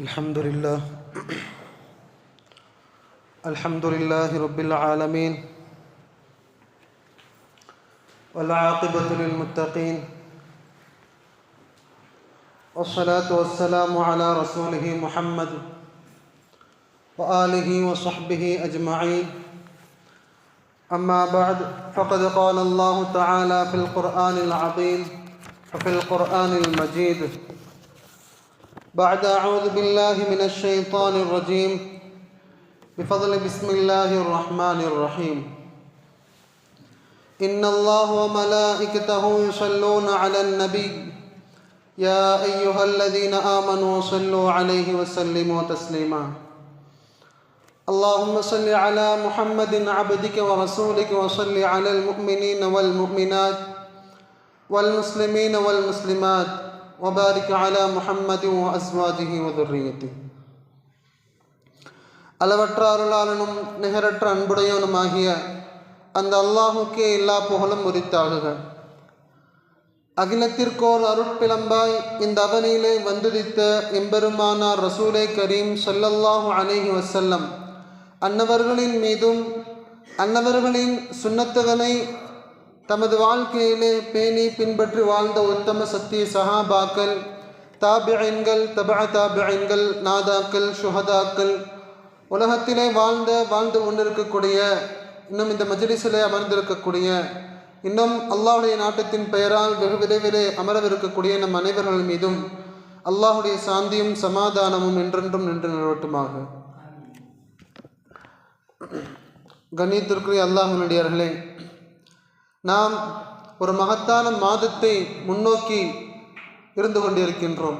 الحمد لله الحمد لله رب العالمين والعاقبة للمتقين والصلاة والسلام على رسوله محمد وآله وصحبه أجمعين. أما بعد فقد قال الله تعالى في القرآن العظيم وفي القرآن المجيد بعد أعوذ بالله من الشيطان الرجيم. بفضل بسم الله الرحمن الرحيم. إن الله وملائكته يصلون على النبي. يا أيها الذين آمنوا صلوا عليه وسلموا تسليما. اللهم صل على محمد عبدك ورسولك وصل على المؤمنين والمؤمنات والمسلمين والمسلمات. وبارك على محمد وأزواجه وذريته அளவற்ற அருளாளனும் நிகரற்ற அன்புடையவனுமாகிய அந்த அல்லாஹுக்கே எல்லா புகழும் உரித்தாகுக அகிலத்திற்கோர் அருட்பிளம்பாய் இந்த அவனியிலே வந்துதித்த எம்பெருமானார் ரசூலே கரீம் சொல்லல்லாஹு அலைஹி வசல்லம் அன்னவர்களின் மீதும் அன்னவர்களின் சுண்ணத்துதனை தமது வாழ்க்கையிலே பேணி பின்பற்றி வாழ்ந்த உத்தம சத்திய சஹாபாக்கள் தாபியன்கள் தபா தாபியன்கள் நாதாக்கள் சுஹதாக்கள் உலகத்திலே வாழ்ந்த வாழ்ந்து கொண்டிருக்கக்கூடிய இன்னும் இந்த மஜ்லிஸிலே அமர்ந்திருக்கக்கூடிய இன்னும் அல்லாஹுடைய நாட்டத்தின் பெயரால் வெகு விரைவிலே அமரவிருக்கக்கூடிய நம் அனைவர்கள் மீதும் அல்லாஹுடைய சாந்தியும் சமாதானமும் என்றென்றும் நின்று நிலவட்டுமாக கண்ணியத்திற்குரிய அல்லாஹனுடையர்களே நாம் ஒரு மகத்தான மாதத்தை முன்னோக்கி இருந்து கொண்டிருக்கின்றோம்.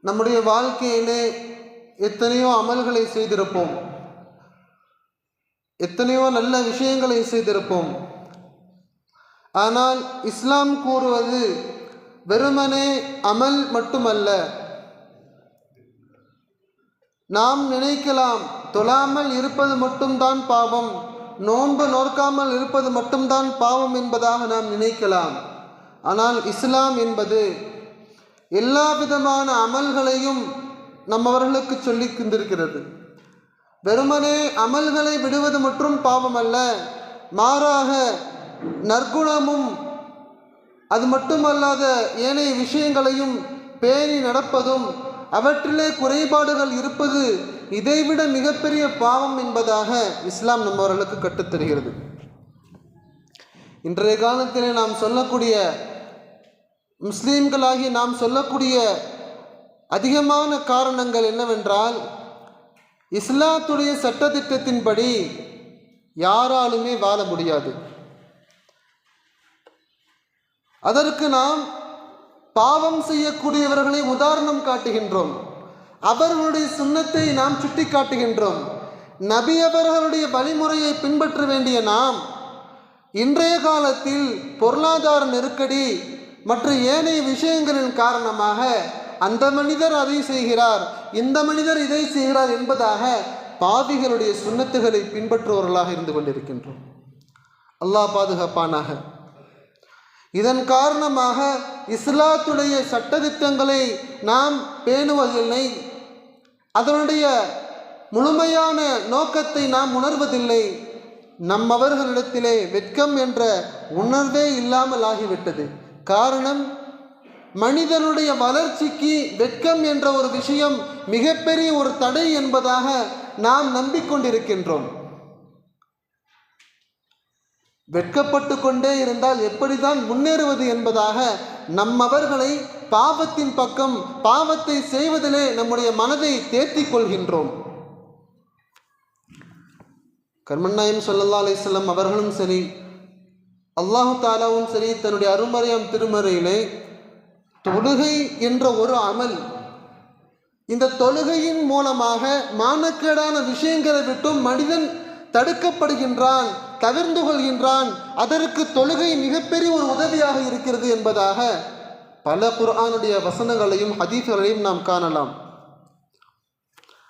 நம்முடைய வாழ்க்கையிலே எத்தனையோ அமல்களை செய்திருப்போம். எத்தனையோ நல்ல விஷயங்களை செய்திருப்போம். ஆனால் இஸ்லாம் கூறுவது வெறுமனே அமல் மட்டுமல்ல. நாம் நினைக்கலாம் தொழாமல் இருப்பது மட்டும்தான் பாவம். நோன்பு நோற்காமல் இருப்பது மட்டும்தான் பாவம் என்பதாக நாம் நினைக்கலாம். ஆனால் இஸ்லாம் என்பது எல்லா விதமான அமல்களையும் நம்மவர்களுக்கு சொல்லி தந்திருக்கிறது வெறுமனே அமல்களை விடுவது மற்றும் பாவம் அல்ல மாறாக நற்குணமும் அது மட்டுமல்லாத ஏனைய விஷயங்களையும் பேணி நடப்பதும் அவற்றிலே குறைபாடுகள் இருப்பது இதைவிட மிகப்பெரிய பாவம் என்பதாக இஸ்லாம் நம்மவர்களுக்கு கற்றுத்தருகிறது. இன்றைய காலத்திலே நாம் சொல்லக்கூடிய முஸ்லீம்களாகி நாம் சொல்லக்கூடிய அதிகமான காரணங்கள் என்னவென்றால் இஸ்லாத்துடைய சட்டத்திட்டத்தின்படி யாராலுமே வாழ முடியாது. அதற்கு நாம் பாவம் செய்யக்கூடியவர்களை உதாரணம் காட்டுகின்றோம். அவர்களுடைய சுண்ணத்தை நாம் சுட்டி காட்டுகின்றோம். நபி அவர்களுடைய வழிமுறையை பின்பற்ற வேண்டிய நாம் இன்றைய காலத்தில் பொருளாதார நெருக்கடி மற்றும் ஏனைய விஷயங்களின் காரணமாக அந்த மனிதர் அதை செய்கிறார் இந்த மனிதர் இதை செய்கிறார் என்பதாக பாவிகளுடைய சுண்ணத்துகளை பின்பற்றுபவர்களாக இருந்து கொண்டிருக்கின்றோம். அல்லாஹ் பாதுகாப்பானாக. இதன் காரணமாக இஸ்லாத்துடைய சட்டத்திட்டங்களை நாம் பேணுவதில்லை. அதனுடைய முழுமையான நோக்கத்தை நாம் உணர்வதில்லை. நம்மவர்களிடத்திலே வெட்கம் என்ற உணர்வே இல்லாமல் ஆகிவிட்டது. காரணம் மனிதனுடைய வளர்ச்சிக்கு வெட்கம் என்ற ஒரு விஷயம் மிகப்பெரிய ஒரு தடை என்பதாக நாம் நம்பிக்கொண்டிருக்கின்றோம். வெட்கப்பட்டு கொண்டே இருந்தால் எப்படிதான் முன்னேறுவது என்பதாக நம்மவர்களை பாவத்தின் பக்கம் பாவத்தை செய்வதிலே நம்முடைய மனதை தேர்த்திக் கொள்கின்றோம். கர்மநாயம் சொல்லல்லா அலிஸ்லாம் அவர்களும் சரி அல்லாஹு தாலாவும் சரி தன்னுடைய அருமறையாம் திருமறையிலே தொழுகை என்ற ஒரு அமல் இந்த தொழுகையின் மூலமாக மானக்கேடான விஷயங்களை விட்டும் மனிதன் தடுக்கப்படுகின்றான். தவிர்ந்து கொள்கின்றான். அதற்கு தொழுகை மிகப்பெரிய ஒரு உதவியாக இருக்கிறது என்பதாக பல குர்ஆனுடைய வசனங்களையும் ஹதீஸ்களையும் நாம் காணலாம்.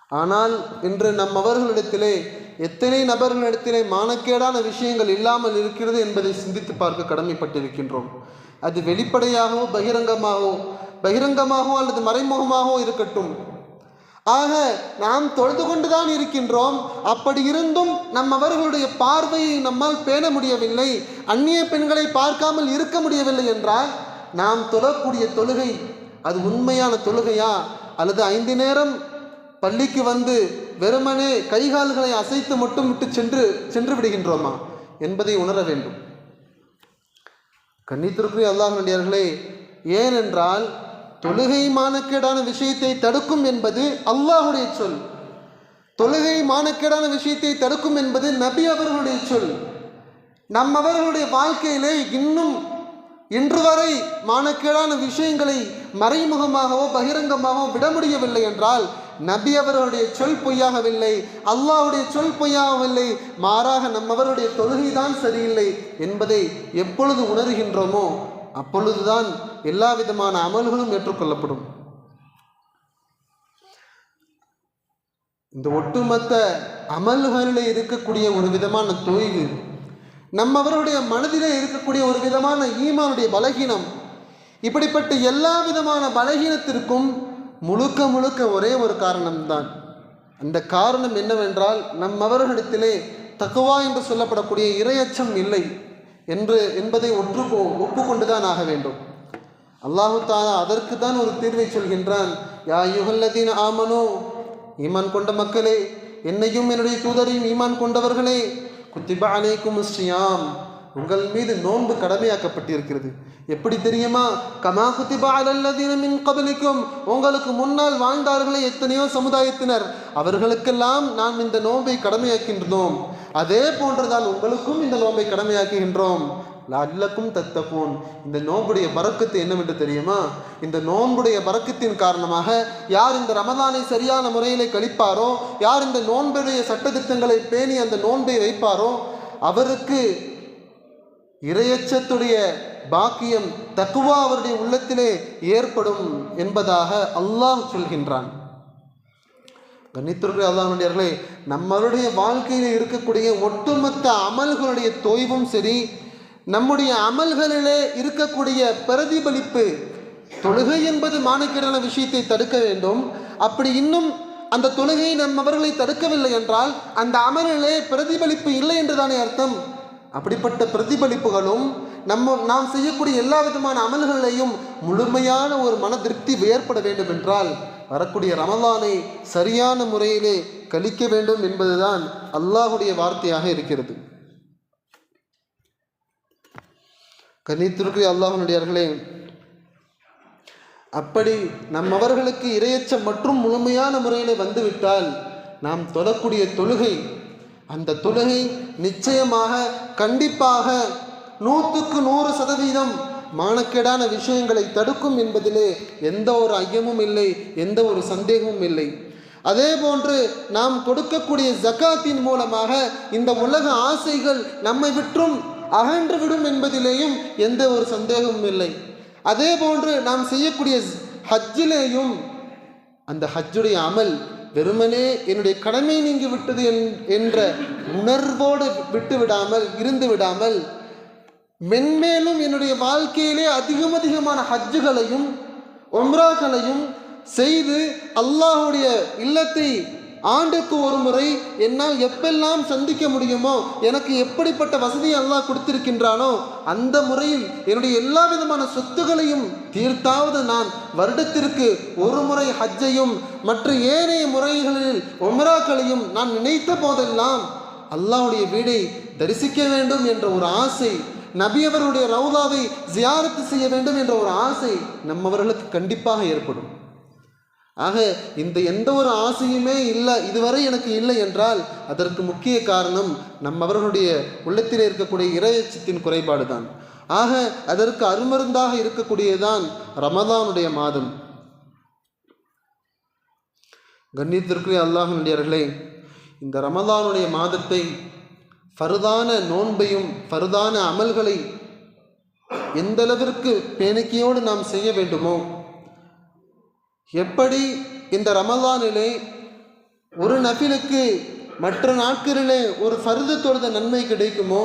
ஆனால் இன்று நம் அவர்களிடத்திலே எத்தனை நபர்களிடத்திலே மானக்கேடான விஷயங்கள் இல்லாமல் இருக்கிறது என்பதை சிந்தித்து பார்க்க கடமைப்பட்டிருக்கின்றோம். அது வெளிப்படையாகவோ பகிரங்கமாகவோ பகிரங்கமாகவோ அல்லது மறைமுகமாகவோ இருக்கட்டும். ஆக நாம் தொழுது கொண்டுதான் இருக்கின்றோம். அப்படி இருந்தும் நம்மவர்களுடைய பார்வையை நம்மால் பேண முடியவில்லை. அந்நிய பெண்களை பார்க்காமல் இருக்க முடியவில்லை என்றால் நாம் தொழக்கூடிய தொழுகை அது உண்மையான தொழுகையா? அல்லது ஐந்து நேரம் பள்ளிக்கு வந்து வெறுமனே கைகால்களை அசைத்து மட்டும் விட்டு சென்று சென்று விடுகின்றோமா? என்பதை உணர வேண்டும். கண்ணித்திற்குரிய அல்லாஹ் நடிகர்களே ஏனென்றால் தொழுகை மானக்கேடான விஷயத்தை தடுக்கும் என்பது அல்லாஹுடைய சொல். தொழுகை மானக்கேடான விஷயத்தை தடுக்கும் என்பது நபி அவர்களுடைய சொல். நம்மவர்களுடைய வாழ்க்கையிலே இன்னும் இன்று வரை மானக்கேடான விஷயங்களை மறைமுகமாகவோ பகிரங்கமாகவோ விட முடியவில்லை என்றால் நபி அவர்களுடைய சொல் பொய்யாகவில்லை அல்லாஹ்வுடைய சொல் பொய்யாகவில்லை மாறாக நம்மவருடைய தொழுகைதான் சரியில்லை என்பதை எப்பொழுது உணர்கின்றோமோ அப்பொழுதுதான் எல்லா விதமான அமல்களும் ஏற்றுக்கொள்ளப்படும். இந்த ஒட்டுமொத்த அமல்களில் இருக்கக்கூடிய ஒரு விதமான தொய்வு நம்மவருடைய மனதிலே இருக்கக்கூடிய ஒரு விதமான ஈமானுடைய பலகீனம் இப்படிப்பட்ட எல்லா விதமான பலகீனத்திற்கும் முழுக்க முழுக்க ஒரே ஒரு காரணம்தான். அந்த காரணம் என்னவென்றால் நம்மவர்களிடத்திலே தக்குவா என்று சொல்லப்படக்கூடிய இரையச்சம் இல்லை. என்று என்பதை ஒன்று ஒப்புக்கொண்டுதான் ஆக வேண்டும். அல்லாஹு தாலா அதற்கு தான் ஒரு தீர்வை சொல்கின்றான். யா யுகல்லதீன் ஆமனோ ஈமான் கொண்ட மக்களே என்னையும் என்னுடைய தூதரையும் ஈமான் கொண்டவர்களே குத்திபா அலைக்கும் ஸ்ரீயாம் உங்கள் மீது நோன்பு கடமையாக்கப்பட்டிருக்கிறது. எப்படி தெரியுமா? கமா குத்திபா அலல்லதீன கபலிக்கும் உங்களுக்கு முன்னால் வாழ்ந்தார்களே எத்தனையோ சமுதாயத்தினர். அவர்களுக்கெல்லாம் நாம் இந்த நோன்பை கடமையாக்கின்றோம். அதே போன்றதால் உங்களுக்கும் இந்த நோன்பை கடமையாக்குகின்றோம். லல்லக்கும் தத்தப்போன் இந்த நோன்புடைய பறக்கத்து என்னவென்று தெரியுமா? இந்த நோன்புடைய பறக்கத்தின் காரணமாக யார் இந்த ரமதானை சரியான முறையில் கழிப்பாரோ யார் இந்த நோன்புடைய சட்டத்திட்டங்களை பேணி அந்த நோன்பை வைப்பாரோ அவருக்கு இரையச்சத்துடைய பாக்கியம் தக்குவா அவருடைய உள்ளத்திலே ஏற்படும் என்பதாக அல்லாஹ் சொல்கின்றான். கண்ணித்திற்கு அல்லாஹனுடையர்களே நம்மளுடைய வாழ்க்கையில் இருக்கக்கூடிய ஒட்டுமொத்த அமல்களுடைய தொய்வும் சரி நம்முடைய அமல்களிலே இருக்கக்கூடிய பிரதிபலிப்பு தொழுகை என்பது மாணிக்கிறான விஷயத்தை தடுக்க வேண்டும். அப்படி இன்னும் அந்த தொழுகை நம்மவர்களை தடுக்கவில்லை என்றால் அந்த அமலிலே பிரதிபலிப்பு இல்லை என்றுதானே அர்த்தம்? அப்படிப்பட்ட பிரதிபலிப்புகளும் நம்ம நாம் செய்யக்கூடிய எல்லா விதமான அமல்களையும் முழுமையான ஒரு மன திருப்தி ஏற்பட வேண்டும் என்றால் வரக்கூடிய ரமலானை சரியான முறையிலே கழிக்க வேண்டும் என்பதுதான் அல்லாஹுடைய வார்த்தையாக இருக்கிறது. கண்ணித்திற்கு அல்லாஹனுடையார்களே அப்படி நம்மவர்களுக்கு இரையச்சம் மற்றும் முழுமையான முறையில் வந்துவிட்டால் நாம் தொழக்கூடிய தொழுகை அந்த தொழுகை நிச்சயமாக கண்டிப்பாக நூற்றுக்கு நூறு சதவீதம் மானக்கேடான விஷயங்களை தடுக்கும் என்பதிலே எந்த ஒரு ஐயமும் இல்லை எந்த ஒரு சந்தேகமும் இல்லை. அதே போன்று நாம் கொடுக்கக்கூடிய ஜக்காத்தின் மூலமாக இந்த உலக ஆசைகள் நம்மை விற்றும் அகன்று விடும் என்பதிலேயும் எந்த ஒரு சந்தேகமும் இல்லை. அதே போன்று நாம் செய்யக்கூடிய ஹஜ்ஜிலேயும் அந்த ஹஜ்ஜுடைய அமல் வெறுமனே என்னுடைய கடமை நீங்கி விட்டது என்ற உணர்வோடு விட்டு விடாமல் இருந்து விடாமல் மென்மேலும் என்னுடைய வாழ்க்கையிலே அதிகம் அதிகமான ஹஜ்ஜுகளையும் ஒம்ராக்களையும் செய்து அல்லாஹுடைய இல்லத்தை ஆண்டுக்கு ஒரு முறை என்னால் எப்பெல்லாம் சந்திக்க முடியுமோ எனக்கு எப்படிப்பட்ட வசதியை அல்லாஹ் கொடுத்திருக்கின்றானோ அந்த முறையில் என்னுடைய எல்லா விதமான சொத்துகளையும் தீர்த்தாவது நான் வருடத்திற்கு ஒரு முறை ஹஜ்ஜையும் மற்ற ஏனைய முறைகளில் ஒமராக்களையும் நான் நினைத்த போதெல்லாம் அல்லாஹுடைய வீடை தரிசிக்க வேண்டும் என்ற ஒரு ஆசை நபியவருடைய ரவுதாவை ஜியாரத்து செய்ய வேண்டும் என்ற ஒரு ஆசை நம்மவர்களுக்கு கண்டிப்பாக ஏற்படும். ஆக இந்த எந்த ஒரு ஆசையுமே இல்லை இதுவரை எனக்கு இல்லை என்றால் அதற்கு முக்கிய காரணம் நம்மவர்களுடைய உள்ளத்தில் இருக்கக்கூடிய இறையச்சத்தின் குறைபாடு தான் ஆக அதற்கு அருமருந்தாக இருக்கக்கூடியதான் ரமதானுடைய மாதம். கண்ணியத்திற்குரிய அல்லாஹனுடையர்களே இந்த ரமதானுடைய மாதத்தை ஃபருதான நோன்பையும் ஃபருதான அமல்களை எந்தளவிற்கு பேணிக்கையோடு நாம் செய்ய வேண்டுமோ எப்படி இந்த ரமலானிலே ஒரு நபிலுக்கு மற்ற நாட்களிலே ஒரு ஃபருது தொழுத நன்மை கிடைக்குமோ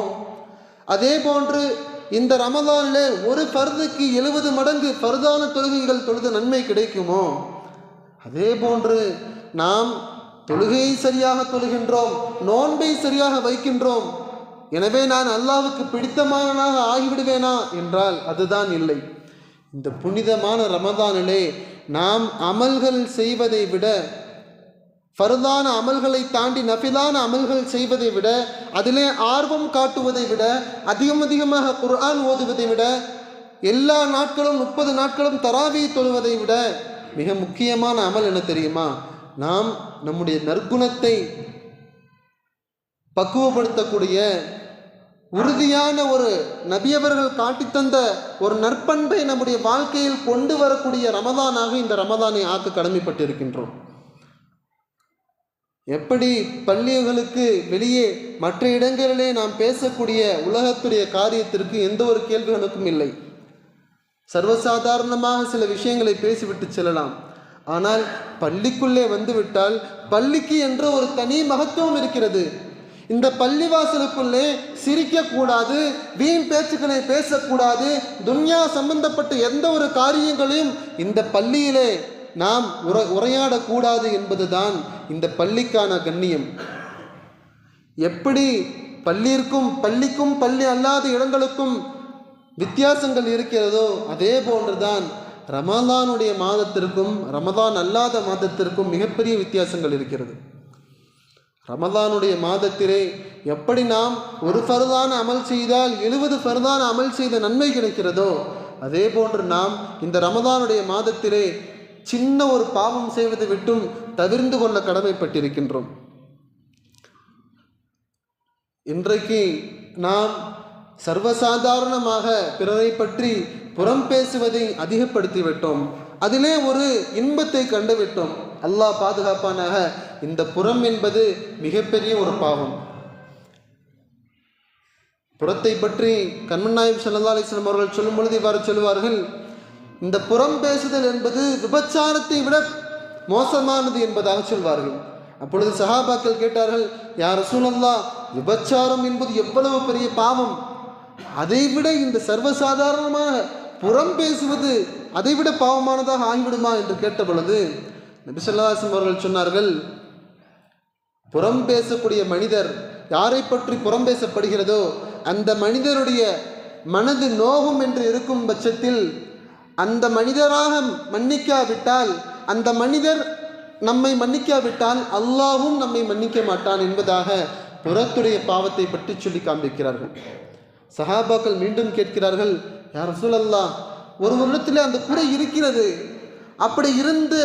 அதே போன்று இந்த ரமலானில் ஒரு பருதுக்கு எழுபது மடங்கு பருதான தொழுகைகள் தொழுத நன்மை கிடைக்குமோ அதே போன்று நாம் தொழுகையை சரியாக தொழுகின்றோம் நோன்பை சரியாக வைக்கின்றோம் எனவே நான் அல்லாவுக்கு பிடித்தமானனாக ஆகிவிடுவேனா? என்றால் அதுதான் இல்லை. இந்த புனிதமான ரமதானிலே நாம் அமல்கள் செய்வதை விட ஃபர்தான அமல்களை தாண்டி நஃபிலான அமல்கள் செய்வதை விட அதிலே ஆர்வம் காட்டுவதை விட அதிகம் அதிகமாக குர்ஆன் ஓதுவதை விட எல்லா நாட்களும் முப்பது நாட்களும் தராவி தொழுவதை விட மிக முக்கியமான அமல் என்ன தெரியுமா? நாம் நம்முடைய நற்குணத்தை பக்குவப்படுத்தக்கூடிய உறுதியான ஒரு நபியவர்கள் காட்டித்தந்த ஒரு நற்பண்பை நம்முடைய வாழ்க்கையில் கொண்டு வரக்கூடிய ரமதானாக இந்த ரமதானை ஆக்க கடமைப்பட்டிருக்கின்றோம். எப்படி பள்ளிகளுக்கு வெளியே மற்ற இடங்களிலே நாம் பேசக்கூடிய உலகத்துடைய காரியத்திற்கு எந்த ஒரு கேள்விகளுக்கும் இல்லை. சர்வசாதாரணமாக சில விஷயங்களை பேசிவிட்டு செல்லலாம். ஆனால் பள்ளிக்குள்ளே வந்துவிட்டால் பள்ளிக்கு என்ற ஒரு தனி மகத்துவம் இருக்கிறது. இந்த பள்ளிவாசலுக்குள்ளே சிரிக்கக்கூடாது வீண் பேச்சுக்களை பேசக்கூடாது துன்யா சம்பந்தப்பட்ட எந்த ஒரு காரியங்களையும் இந்த பள்ளியிலே நாம் உர உரையாடக்கூடாது என்பதுதான் இந்த பள்ளிக்கான கண்ணியம். எப்படி பள்ளியிற்கும் பள்ளிக்கும் பள்ளி அல்லாத இடங்களுக்கும் வித்தியாசங்கள் இருக்கிறதோ அதே போன்றுதான் ரமதானுடைய மாதத்திற்கும் ரமதான் அல்லாத மாதத்திற்கும் மிகப்பெரிய வித்தியாசங்கள் இருக்கிறது. ரமதானுடைய மாதத்திலே எப்படி நாம் ஒரு ஃபர்தான அமல் செய்தால் எழுபது ஃபர்தான அமல் செய்த நன்மை கிடைக்கிறதோ அதே போன்று நாம் இந்த ரமதானுடைய மாதத்திலே சின்ன ஒரு பாவம் செய்வதை விட்டும் தவிர்ந்து கொள்ள கடமைப்பட்டிருக்கின்றோம். இன்றைக்கு நாம் சர்வசாதாரணமாக பிறரை பற்றி புறம் பேசுவதை அதிகப்படுத்திவிட்டோம். அதிலே ஒரு இன்பத்தை கண்டுவிட்டோம். அல்லாஹ் பாதுகாப்பானாக. இந்த புறம் என்பது மிகப்பெரிய ஒரு பாவம் புறத்தை பற்றி கண்மநாயம் சல்லா அலிஸ்லாம் அவர்கள் சொல்லும் பொழுது இவ்வாறு சொல்லுவார்கள் இந்த புறம் பேசுதல் என்பது விபச்சாரத்தை விட மோசமானது என்பதாக சொல்வார்கள். அப்பொழுது சஹாபாக்கள் கேட்டார்கள் யார் சூழல்லா விபச்சாரம் என்பது எவ்வளவு பெரிய பாவம்? அதைவிட இந்த சர்வசாதாரணமாக புறம் பேசுவது அதைவிட பாவமானதாக ஆகிவிடுமா? என்று கேட்ட பொழுது நபிசல்லாசம் அவர்கள் சொன்னார்கள் புறம் பேசக்கூடிய மனிதர் யாரை பற்றி புறம் பேசப்படுகிறதோ அந்த மனிதருடைய மனது நோகும் என்று இருக்கும் பட்சத்தில் அந்த மனிதராக மன்னிக்காவிட்டால் அந்த மனிதர் நம்மை மன்னிக்காவிட்டால் அல்லாஹும் நம்மை மன்னிக்க மாட்டான் என்பதாக புறத்துடைய பாவத்தை பற்றி சொல்லி காண்பிக்கிறார்கள். சஹாபாக்கள் மீண்டும் கேட்கிறார்கள் யார் சொல்லல்லா ஒரு வருடத்தில் அந்த குறை இருக்கிறது. அப்படி இருந்து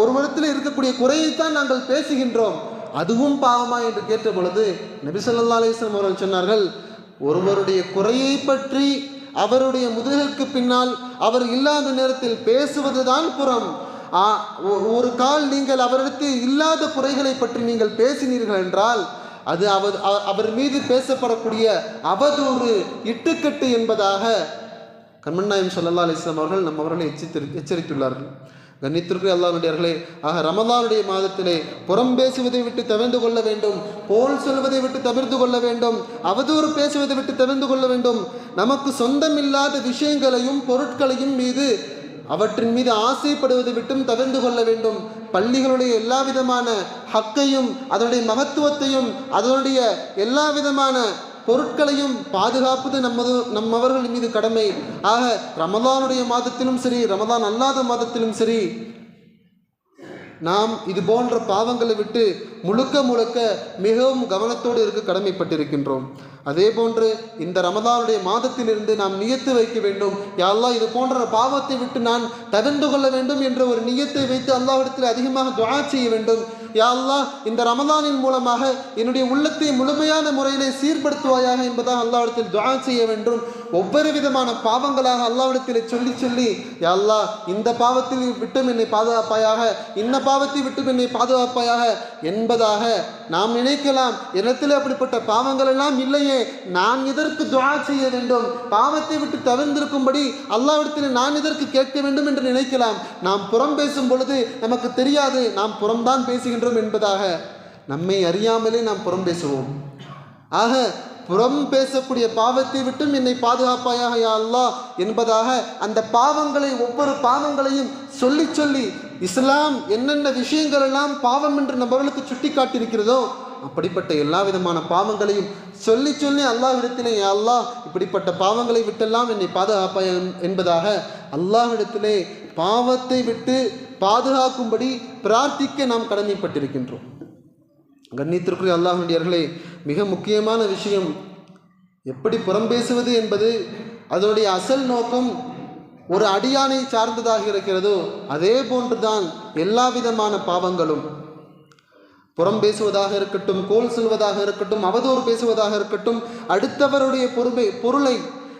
ஒரு வருடத்தில் இருக்கக்கூடிய குறையைத்தான் நாங்கள் பேசுகின்றோம். அதுவும் பாவமா என்று கேட்ட பொழுது நபிசல்லா அலிஸ்லாம் அவர்கள் சொன்னார்கள் ஒருவருடைய குறையை பற்றி அவருடைய முதுகிற்கு பின்னால் அவர் இல்லாத நேரத்தில் பேசுவதுதான் புறம். ஒரு கால் நீங்கள் அவரிடத்தில் இல்லாத குறைகளை பற்றி நீங்கள் பேசினீர்கள் என்றால் அது அவர் அவர் மீது பேசப்படக்கூடிய அவதூறு இட்டுக்கட்டு என்பதாக கண்மண்ணாயம் சொல்லல்லா அலிஸ்லாம் அவர்கள் நம்ம அவர்களை எச்சரித்து எச்சரித்துள்ளார்கள். கண்ணித்திற்கு அல்லாவுடையர்களே ஆக ரமலானுடைய மாதத்திலே புறம் பேசுவதை விட்டு தவிர்ந்து கொள்ள வேண்டும் போல் சொல்வதை விட்டு தவிர்த்து கொள்ள வேண்டும் அவதூறு பேசுவதை விட்டு தவிர்ந்து கொள்ள வேண்டும். நமக்கு சொந்தமில்லாத விஷயங்களையும் பொருட்களையும் மீது அவற்றின் மீது ஆசைப்படுவதை விட்டும் தவிர்ந்து கொள்ள வேண்டும். பள்ளிகளுடைய எல்லா விதமான ஹக்கையும் அதனுடைய மகத்துவத்தையும் அதனுடைய எல்லா விதமான பொருட்களையும் பாதுகாப்பது நமது நம்மவர்கள் மீது கடமை. ஆக ரமதானுடைய மாதத்திலும் சரி ரமதான் அல்லாத மாதத்திலும் சரி நாம் இது போன்ற பாவங்களை விட்டு முழுக்க முழுக்க மிகவும் கவனத்தோடு இருக்க கடமைப்பட்டிருக்கின்றோம். அதே போன்று இந்த ரமதானுடைய மாதத்திலிருந்து நாம் நியத்து வைக்க வேண்டும். யாரெல்லாம் இது போன்ற பாவத்தை விட்டு நான் தவிர்ந்து கொள்ள வேண்டும் என்ற ஒரு நியத்தை வைத்து அல்லாஹ்விடத்தில் அதிகமாக துவா செய்ய வேண்டும். யா அல்லாஹ் இந்த ரமதானின் மூலமாக என்னுடைய உள்ளத்தை முழுமையான முறையிலே சீர்படுத்துவாயாக என்பதாக அல்லாஹ்விடத்தில் துவா செய்ய வேண்டும். ஒவ்வொரு விதமான பாவங்களாக அல்லாவிடத்தில் சொல்லி சொல்லி அல்லாஹ் இந்த பாவத்தில் விட்டும் என்னை பாதுகாப்பாயாக இந்த பாவத்தை விட்டும் என்னை பாதுகாப்பாயாக என்பதாக நாம் நினைக்கலாம். இடத்தில் அப்படிப்பட்ட பாவங்கள் எல்லாம் இல்லையே. நான் இதற்கு துவா செய்ய வேண்டும்? பாவத்தை விட்டு தவிர்ந்திருக்கும்படி அல்லாவிடத்தில் நான் இதற்கு கேட்க வேண்டும் என்று நினைக்கலாம். நாம் புறம் பேசும் பொழுது நமக்கு தெரியாது. நாம் புறம்தான் பேசுகின்றோம் என்பதாக நம்மை அறியாமலே நாம் புறம் பேசுவோம். ஆக புறம் பேசக்கூடிய பாவத்தை விட்டும் என்னை பாதுகாப்பாயாக யா அல்லாஹ் என்பதாக அந்த பாவங்களை ஒவ்வொரு பாவங்களையும் சொல்லி சொல்லி இஸ்லாம் என்னென்ன விஷயங்கள் எல்லாம் பாவம் என்று நபர்களுக்கு சுட்டி காட்டியிருக்கிறதோ அப்படிப்பட்ட எல்லா விதமான பாவங்களையும் சொல்லி சொல்லி அல்லாஹ்விடத்திலே அல்லாஹ் இப்படிப்பட்ட பாவங்களை விட்டெல்லாம் என்னை பாதுகாப்பாய் என்பதாக அல்லாஹ்விடத்திலே பாவத்தை விட்டு பாதுகாக்கும்படி பிரார்த்திக்க நாம் கடமைப்பட்டிருக்கின்றோம். கண்ணியத்திற்குரிய அல்லாஹுடையர்களே மிக முக்கியமான விஷயம் எப்படி புறம் பேசுவது என்பது அதனுடைய அசல் நோக்கம் ஒரு அடியானை சார்ந்ததாக இருக்கிறதோ அதே போன்றுதான் எல்லா விதமான பாவங்களும். புறம் பேசுவதாக இருக்கட்டும் கோல் சொல்வதாக இருக்கட்டும் அவதூறு பேசுவதாக இருக்கட்டும் அடுத்தவருடைய பொறுமை பொருளை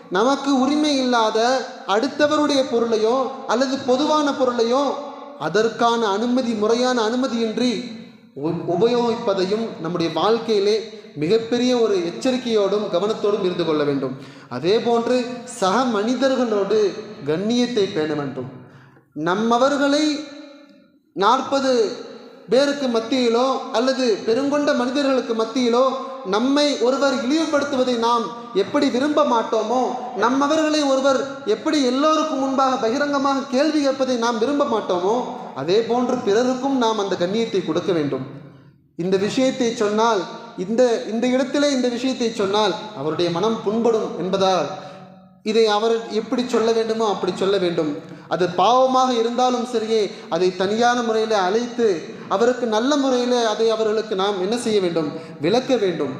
நமக்கு உரிமை இல்லாத அடுத்தவருடைய பொருளையோ அல்லது பொதுவான பொருளையோ அதற்கான அனுமதி முறையான அனுமதியின்றி உபயோகிப்பதையும் நம்முடைய வாழ்க்கையிலே மிகப்பெரிய ஒரு எச்சரிக்கையோடும் கவனத்தோடும் இருந்து கொள்ள வேண்டும். அதே போன்று சக மனிதர்களோடு கண்ணியத்தை பேண வேண்டும். நம்மவர்களை நாற்பது பேருக்கு மத்தியிலோ அல்லது பெருங்கொண்ட மனிதர்களுக்கு மத்தியிலோ நம்மை ஒருவர் இழிவுபடுத்துவதை நாம் எப்படி விரும்ப மாட்டோமோ நம்மவர்களை ஒருவர் எப்படி எல்லோருக்கும் முன்பாக பகிரங்கமாக கேள்வி கேட்பதை நாம் விரும்ப மாட்டோமோ அதே போன்று பிறருக்கும் நாம் அந்த கண்ணியத்தை கொடுக்க வேண்டும். இந்த விஷயத்தை சொன்னால் இந்த இந்த இடத்திலே இந்த விஷயத்தை சொன்னால் அவருடைய மனம் புண்படும் என்பதால் இதை அவர் எப்படி சொல்ல வேண்டுமோ அப்படி சொல்ல வேண்டும். அது பாவமாக இருந்தாலும் சரியே அதை தனியான முறையில் அழைத்து அவருக்கு நல்ல முறையில் அதை அவர்களுக்கு நாம் என்ன செய்ய வேண்டும்? விளக்க வேண்டும்.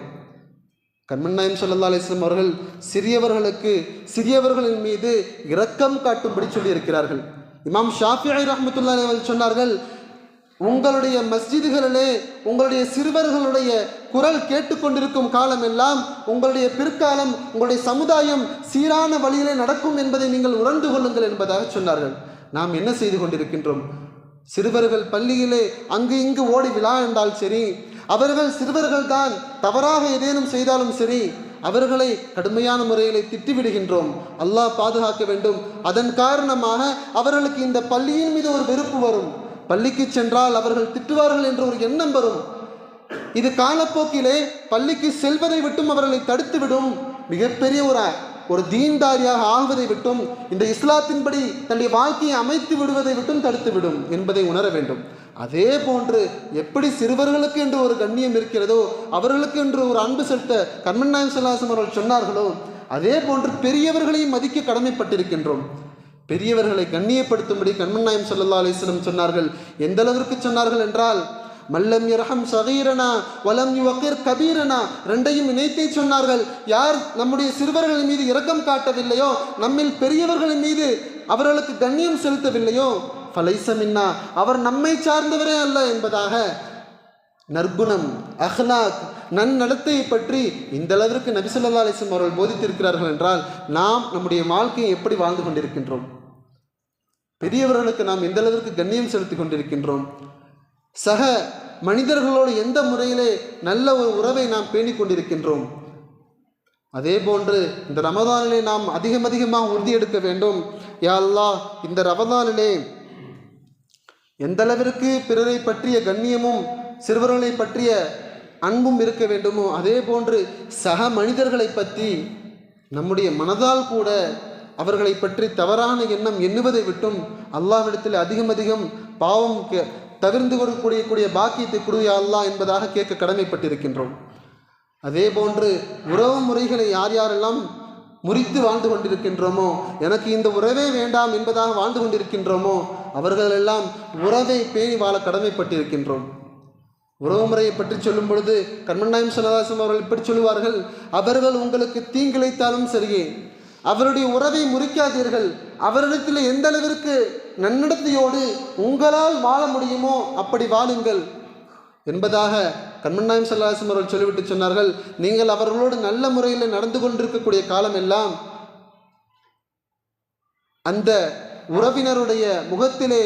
கண்மண்ணாயம் சொல்லல்லா அலிஸ்லம் அவர்கள் சிறியவர்களுக்கு சிறியவர்களின் மீது இரக்கம் காட்டும்படி சொல்லியிருக்கிறார்கள். இமாம் ஷாஃபி ரஹ்மத்துல்லா ரஹமத்துல்லா அவர்கள் சொன்னார்கள் உங்களுடைய மஸ்ஜிதுகளிலே உங்களுடைய சிறுவர்களுடைய குரல் கேட்டுக்கொண்டிருக்கும் காலம் எல்லாம் உங்களுடைய பிற்காலம் உங்களுடைய சமுதாயம் சீரான வழியிலே நடக்கும் என்பதை நீங்கள் உணர்ந்து கொள்ளுங்கள் என்பதாக சொன்னார்கள். நாம் என்ன செய்து கொண்டிருக்கின்றோம்? சிறுவர்கள் பள்ளியிலே அங்கு இங்கு ஓடி விழா என்றால் சரி அவர்கள் சிறுவர்கள் தான் தவறாக ஏதேனும் செய்தாலும் சரி அவர்களை கடுமையான முறையிலே திட்டிவிடுகின்றோம். அல்லாஹ் பாதுகாக்க வேண்டும். அதன் காரணமாக அவர்களுக்கு இந்த பள்ளியின் மீது ஒரு வெறுப்பு வரும். பள்ளிக்கு சென்றால் அவர்கள் திட்டுவார்கள் என்ற ஒரு எண்ணம் வரும். இது காலப்போக்கிலே பள்ளிக்கு செல்வதை விட்டும் அவர்களை தடுத்துவிடும். மிகப்பெரிய ஒரு ஒரு தீன்தாரியாக ஆகுவதை விட்டும் இந்த இஸ்லாத்தின்படி தன்னுடைய வாழ்க்கையை அமைத்து விடுவதை விட்டும் தடுத்துவிடும் என்பதை உணர வேண்டும். அதே போன்று எப்படி சிறுவர்களுக்கு என்று ஒரு கண்ணியம் இருக்கிறதோ அவர்களுக்கு என்று ஒரு அன்பு செலுத்த கண்மன் நாயம் சொல்லாசம் அவர்கள் சொன்னார்களோ அதே போன்று பெரியவர்களையும் மதிக்க கடமைப்பட்டிருக்கின்றோம். பெரியவர்களை கண்ணியப்படுத்தும்படி கண்மன் நாயம் சல்லா அலிஸ்லம் சொன்னார்கள். எந்த அளவிற்கு சொன்னார்கள் என்றால் மல்லம் இரஹம் சகீரனா வலம் யுவக்கிர் கபீரனா ரெண்டையும் இணைத்தே சொன்னார்கள். யார் நம்முடைய சிறுவர்கள் மீது இரக்கம் காட்டவில்லையோ நம்மில் பெரியவர்களின் மீது அவர்களுக்கு கண்ணியம் செலுத்தவில்லையோ ஃபலைசமின்னா அவர் நம்மை சார்ந்தவரே அல்ல என்பதாக நற்குணம் அஹ்லாக் நன்னடத்தையை பற்றி இந்த அளவிற்கு நபிசல்லா அலிஸ்லம் அவர்கள் போதித்திருக்கிறார்கள் என்றால் நாம் நம்முடைய வாழ்க்கையை எப்படி வாழ்ந்து கொண்டிருக்கின்றோம்? பெரியவர்களுக்கு நாம் எந்த அளவிற்கு கண்ணியம் செலுத்தி கொண்டிருக்கின்றோம்? சக மனிதர்களோடு எந்த முறையிலே நல்ல ஒரு உறவை நாம் பேணிக் கொண்டிருக்கின்றோம்? அதே போன்று இந்த ரமதானிலே நாம் அதிகம் அதிகமாக உறுதி எடுக்க வேண்டும். யா அல்லா இந்த ரமதானிலே எந்தளவிற்கு பிறரை பற்றிய கண்ணியமும் சிறுவர்களை பற்றிய அன்பும் இருக்க வேண்டுமோ அதே போன்று சக மனிதர்களை பற்றி நம்முடைய மனதால் கூட அவர்களை பற்றி தவறான எண்ணம் எண்ணுவதை விட்டும் அல்லாவிடத்தில் அதிகம் அதிகம் பாவம் கே- தவிர்ந்து கொடுக்கக்கூடிய கூடிய பாக்கியத்தை குடுயா அல்லா என்பதாக கேட்க கடமைப்பட்டிருக்கின்றோம். அதே போன்று உறவு முறைகளை யார் யாரெல்லாம் முறித்து வாழ்ந்து கொண்டிருக்கின்றோமோ? எனக்கு இந்த உறவே வேண்டாம் என்பதாக வாழ்ந்து கொண்டிருக்கின்றோமோ? அவர்களெல்லாம் உறவை பேணி வாழ கடமைப்பட்டிருக்கின்றோம். உறவு முறையை பற்றி சொல்லும் பொழுது கண்மநாயம் சனதாசம் அவர்கள் இப்படி சொல்லுவார்கள் அவர்கள் உங்களுக்கு தீங்கிழைத்தாலும் சரியே. அவருடைய உறவை முறிக்காதீர்கள். அவரிடத்தில் எந்த அளவிற்கு நன்னடத்தையோடு உங்களால் வாழ முடியுமோ அப்படி வாழுங்கள். என்பதாக கண்மநாயம் செல்லாசம் அவர்கள் சொல்லிவிட்டு சொன்னார்கள் நீங்கள் அவர்களோடு நல்ல முறையில் நடந்து கொண்டிருக்கக்கூடிய காலம் எல்லாம் அந்த உறவினருடைய முகத்திலே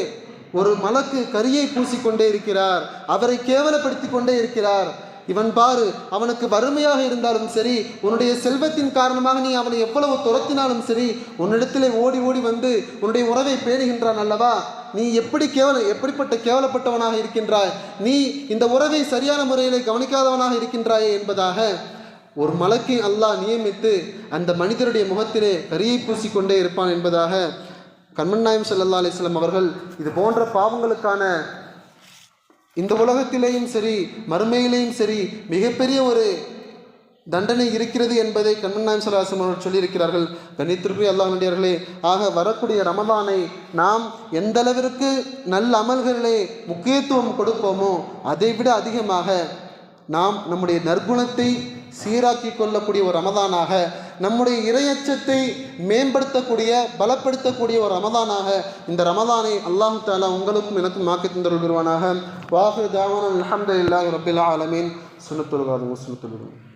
ஒரு மலக்கு கரியை பூசிக்கொண்டே இருக்கிறார் அவரை கேவலப்படுத்தி கொண்டே இருக்கிறார் இவன் பாரு அவனுக்கு வறுமையாக இருந்தாலும் சரி உன்னுடைய செல்வத்தின் காரணமாக நீ அவனை எவ்வளவு துரத்தினாலும் சரி உன்னிடத்திலே ஓடி ஓடி வந்து உன்னுடைய உறவை பேணுகின்றான் அல்லவா? நீ எப்படி கேவல எப்படிப்பட்ட கேவலப்பட்டவனாக இருக்கின்றாய்? நீ இந்த உறவை சரியான முறையில் கவனிக்காதவனாக இருக்கின்றாயே என்பதாக ஒரு மலக்கை அல்லாஹ் நியமித்து அந்த மனிதருடைய முகத்திலே கரியை பூசிக்கொண்டே இருப்பான் என்பதாக கண்மன் நாயம் சல்லா அலிஸ்லாம் அவர்கள் இது போன்ற பாவங்களுக்கான இந்த உலகத்திலேயும் சரி மறுமையிலேயும் சரி மிகப்பெரிய ஒரு தண்டனை இருக்கிறது என்பதை கண்மநாயம் சலாசம் அவர்கள் சொல்லியிருக்கிறார்கள். கணித்திற்கு அல்லா நடிகர்களே ஆக வரக்கூடிய ரமதானை நாம் எந்த அளவிற்கு நல்ல அமல்களிலே முக்கியத்துவம் கொடுப்போமோ அதைவிட அதிகமாக நாம் நம்முடைய நற்குணத்தை சீராக்கி கொள்ளக்கூடிய ஒரு ரமதானாக நம்முடைய இரையச்சத்தை மேம்படுத்தக்கூடிய பலப்படுத்தக்கூடிய ஒரு ரமதானாக இந்த ரமதானை அல்லாஹு தாலா உங்களுக்கும் எனக்கும் ஆக்கி தந்தருள்வானாக வாஹு தாவான அலமதுல்லாஹி ரபில் ஆலமீன். சுனத்துல் சுனத்துல்